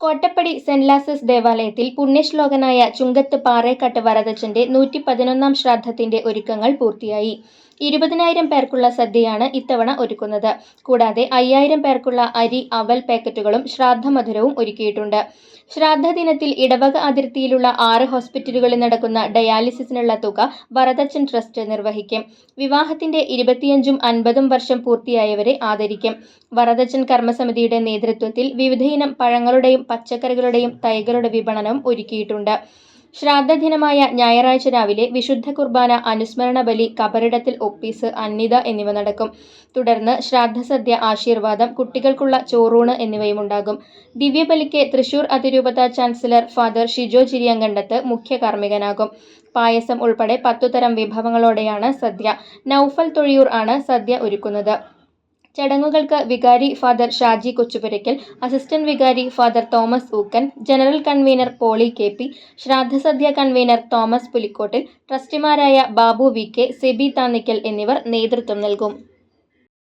Kottappadi saint ലാസസ് ദേവാലയത്തിൽ പുണ്യശ്ലോകനായ ചുങ്കത്ത് പാറേക്കാട്ട് വരദച്ചന്റെ നൂറ്റി പതിനൊന്നാം ശ്രാദ്ധത്തിന്റെ ഒരുക്കങ്ങൾ പൂർത്തിയായി. ഇരുപതിനായിരം പേർക്കുള്ള സദ്യയാണ് ഇത്തവണ ഒരുക്കുന്നത്. കൂടാതെ അയ്യായിരം പേർക്കുള്ള അരി അവൽ പാക്കറ്റുകളും ശ്രാദ്ധമധുരവും ഒരുക്കിയിട്ടുണ്ട്. ശ്രാദ്ധ ദിനത്തിൽ ഇടവക അതിർത്തിയിലുള്ള ആറ് ഹോസ്പിറ്റലുകളിൽ നടക്കുന്ന ഡയാലിസിസിനുള്ള തുക വരദച്ചൻ ട്രസ്റ്റ് നിർവഹിക്കും. വിവാഹത്തിന്റെ ഇരുപത്തിയഞ്ചും അൻപതും വർഷം പൂർത്തിയായവരെ ആദരിക്കും. വരദച്ചൻ കർമ്മസമിതിയുടെ നേതൃത്വത്തിൽ വിവിധയിനം പഴങ്ങളുടെയും പച്ചക്കറികളുടെയും തൈകളുടെ വിപണനവും ഒരുക്കിയിട്ടുണ്ട്. ശ്രാദ്ധദിനമായ ഞായറാഴ്ച രാവിലെ വിശുദ്ധ കുർബാന അനുസ്മരണ ബലി കബറിടത്തിൽ ഒപ്പീസ് അന്നിത എന്നിവ നടക്കും. തുടർന്ന് ശ്രാദ്ധസദ്യ ആശീർവാദം കുട്ടികൾക്കുള്ള ചോറൂണ് എന്നിവയും ഉണ്ടാകും. ദിവ്യബലിക്ക് തൃശൂർ അതിരൂപത ചാൻസലർ ഫാദർ ഷിജോ ചിരിയങ്കണ്ടത്ത് മുഖ്യ കാർമ്മികനാകും. പായസം ഉൾപ്പെടെ പത്തുതരം വിഭവങ്ങളോടെയാണ് സദ്യ. നൌഫൽ തൊഴിയൂർ ആണ് സദ്യ ഒരുക്കുന്നത്. ചടങ്ങുകൾക്ക് വികാരി ഫാദർ ഷാജി കൊച്ചുപുരയ്ക്കൽ അസിസ്റ്റന്റ് വികാരി father Thomas Ookken general convener Poly K P ശ്രാദ്ധസദ്യ convener Thomas Pulikkottil ട്രസ്റ്റിമാരായ ബാബു വി കെ സെബി താന്നിക്കൽ എന്നിവർ നേതൃത്വം നൽകും.